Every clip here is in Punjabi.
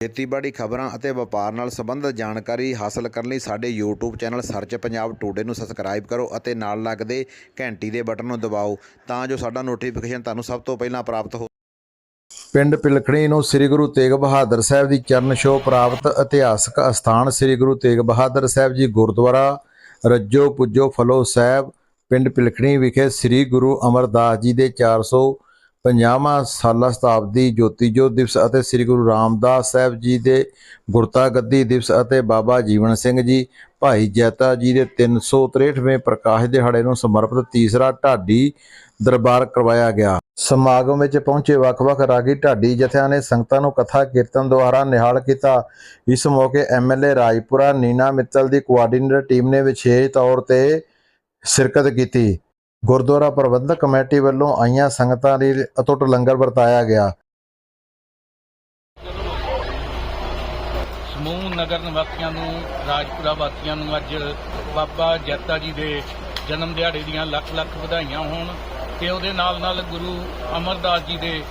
ਖੇਤੀਬਾੜੀ ਖਬਰਾਂ ਅਤੇ ਵਪਾਰ ਨਾਲ ਸੰਬੰਧਿਤ ਜਾਣਕਾਰੀ ਹਾਸਲ ਕਰਨ ਲਈ ਸਾਡੇ YouTube channel search Punjab today ਨੂੰ ਸਬਸਕ੍ਰਾਈਬ ਕਰੋ ਅਤੇ ਨਾਲ ਲੱਗਦੇ ਘੰਟੀ ਦੇ ਬਟਨ ਨੂੰ ਦਬਾਓ ਤਾਂ ਜੋ ਸਾਡਾ ਨੋਟੀਫਿਕੇਸ਼ਨ ਤੁਹਾਨੂੰ ਸਭ ਤੋਂ ਪਹਿਲਾਂ ਪ੍ਰਾਪਤ ਹੋ ਪਿੰਡ ਪਿਲਖਣੀ ਨੂੰ ਸ੍ਰੀ ਗੁਰੂ ਤੇਗ ਬਹਾਦਰ ਸਾਹਿਬ ਦੀ ਚਰਨ ਛੋਹ ਪ੍ਰਾਪਤ ਇਤਿਹਾਸਕ ਅਸਥਾਨ ਸ੍ਰੀ ਗੁਰੂ ਤੇਗ ਬਹਾਦਰ ਸਾਹਿਬ ਜੀ ਗੁਰਦੁਆਰਾ ਰੱਜੋ ਪੁੱਜੋ ਫਲੋ ਸਾਹਿਬ, ਪਿੰਡ ਪਿਲਖਣੀ ਵਿਖੇ ਸ੍ਰੀ ਗੁਰੂ ਅਮਰਦਾਸ ਜੀ ਦੇ 450ਵਾਂ ਸਾਲਾ ਸ਼ਤਾਬਦੀ ਜੋਤੀ ਜੋਤ ਦਿਵਸ ਅਤੇ ਸ੍ਰੀ ਗੁਰੂ ਰਾਮਦਾਸ ਸਾਹਿਬ ਜੀ ਦੇ ਗੁਰਤਾ ਗੱਦੀ ਦਿਵਸ ਅਤੇ ਬਾਬਾ ਜੀਵਨ ਸਿੰਘ ਜੀ, ਭਾਈ ਜੈਤਾ ਜੀ ਦੇ 363ਵੇਂ ਪ੍ਰਕਾਸ਼ ਦਿਹਾੜੇ ਨੂੰ ਸਮਰਪਿਤ ਤੀਸਰਾ ਢਾਡੀ ਦਰਬਾਰ ਕਰਵਾਇਆ ਗਿਆ। ਸਮਾਗਮ ਵਿੱਚ ਪਹੁੰਚੇ ਵੱਖ-ਵੱਖ ਰਾਗੀ ਢਾਡੀ ਜਥਿਆਂ ਨੇ ਸੰਗਤਾਂ ਨੂੰ ਕਥਾ ਕੀਰਤਨ ਦੁਆਰਾ ਨਿਹਾਲ ਕੀਤਾ। ਇਸ ਮੌਕੇ ਐਮਐਲਏ ਰਾਜਪੁਰਾ, ਨੀਨਾ ਮਿੱਤਲ ਦੀ ਕੋਆਰਡੀਨੇਟਰ ਟੀਮ ਨੇ ਵਿਸ਼ੇਸ਼ ਤੌਰ ਤੇ ਸ਼ਿਰਕਤ ਕੀਤੀ। ਗੁਰਦੁਆਰਾ ਪ੍ਰਬੰਧਕ ਕਮੇਟੀ ਵੱਲੋਂ ਆਈਆਂ ਸੰਗਤਾਂ ਲਈ ਅਟੁੱਟ ਲੰਗਰ ਵਰਤਾਇਆ ਗਿਆ। ਸਮੂਹ ਨਗਰ ਨਿਵਾਸੀਆਂ ਨੂੰ, ਰਾਜਪੁਰਾ ਵਾਸੀਆਂ ਨੂੰ ਅੱਜ ਬਾਬਾ ਜੱਤਾ ਜੀ ਦੇ ਜਨਮ ਦਿਹਾੜੇ ਦੀਆਂ ਲੱਖ ਲੱਖ ਵਧਾਈਆਂ ਹੋਣ ਤੇ ਉਹਦੇ ਨਾਲ ਨਾਲ ਗੁਰੂ ਅਮਰਦਾਸ ਜੀ ਦੇ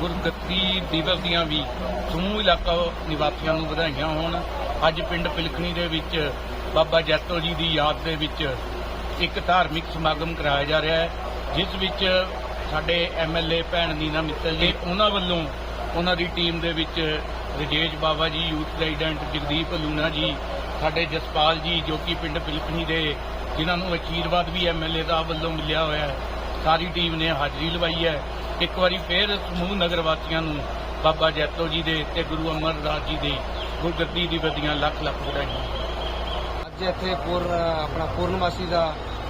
ਗੁਰਗੱਤੀ ਦਿਵਸ ਦੀਆਂ ਵੀ ਸਮੂਹ ਇਲਾਕਾ ਨਿਵਾਸੀਆਂ ਨੂੰ ਵਧਾਈਆਂ ਹੋਣ। ਅੱਜ ਪਿੰਡ ਪਿਲਖਣੀ ਦੇ ਵਿੱਚ ਬਾਬਾ ਜੱਤੋ ਜੀ ਦੀ ਯਾਦ ਦੇ ਵਿੱਚ ਇੱਕ ਧਾਰਮਿਕ ਸਮਾਗਮ ਕਰਾਇਆ ਜਾ ਰਿਹਾ ਹੈ, ਜਿਸ ਵਿੱਚ ਸਾਡੇ ਐਮਐਲਏ ਭੈਣ ਨੀਨਾ ਮਿੱਤਲ ਜੀ, ਉਹਨਾਂ ਵੱਲੋਂ ਉਹਨਾਂ ਦੀ ਟੀਮ ਦੇ ਵਿੱਚ ਰਜੇਸ਼ ਬਾਬਾ ਜੀ, ਯੂਥ ਪ੍ਰੈਜ਼ੀਡੈਂਟ ਜਗਦੀਪ ਲੂਣਾ ਜੀ, ਸਾਡੇ ਜਸਪਾਲ ਜੀ, ਜੋ ਕਿ ਪਿੰਡ ਪਿਲਖਣੀ ਦੇ, ਜਿਨ੍ਹਾਂ ਨੂੰ ਅਸ਼ੀਰਵਾਦ ਵੀ ਐਮਐਲਏ ਦਾ ਵੱਲੋਂ ਮਿਲਿਆ ਹੋਇਆ ਹੈ, ਸਾਰੀ ਟੀਮ ਨੇ ਹਾਜ਼ਰੀ ਲਵਾਈ ਹੈ। ਇੱਕ ਵਾਰੀ ਫੇਰ ਸਮੂਹ ਨਗਰ ਵਾਸੀਆਂ ਨੂੰ ਬਾਬਾ ਜੈਤੋ ਜੀ ਦੇ ਤੇ ਗੁਰੂ ਅਮਰਦਾਸ ਜੀ ਦੇ ਗੁਰਗੱਦੀ ਦੀ ਵਧੀਆਂ ਲੱਖ ਲੱਖ ਵਧਾਈਆਂ। ਅੱਜ ਇੱਥੇ ਪੂਰਨ ਆਪਣਾ ਪੂਰਨਮਾਸੀ ਦਾ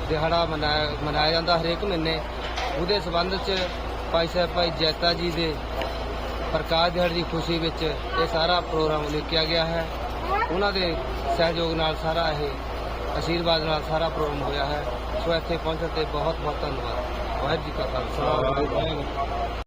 ਦਿਹਾੜਾ ਮਨਾਇਆ ਮਨਾਇਆ ਜਾਂਦਾ ਹਰੇਕ ਮਹੀਨੇ। ਉਹਦੇ ਸੰਬੰਧ 'ਚ ਭਾਈ ਸਾਹਿਬ, ਭਾਈ ਜੈਤਾ ਜੀ ਦੇ ਪ੍ਰਕਾਸ਼ ਦਿਹਾੜੇ ਦੀ ਖੁਸ਼ੀ ਵਿੱਚ ਇਹ ਸਾਰਾ ਪ੍ਰੋਗਰਾਮ ਲਿਖਿਆ ਗਿਆ ਹੈ। ਉਹਨਾਂ ਦੇ ਸਹਿਯੋਗ ਨਾਲ ਸਾਰਾ ਇਹ ਆਸ਼ੀਰਵਾਦ ਨਾਲ ਸਾਰਾ ਪ੍ਰੋਗਰਾਮ ਹੋਇਆ ਹੈ। ਸੋ ਇੱਥੇ ਪਹੁੰਚਣ ਤੇ ਬਹੁਤ ਬਹੁਤ ਧੰਨਵਾਦ। ਵਾਹਿਗੁਰੂ ਜੀ ਕਾ ਖਾਲਸਾ।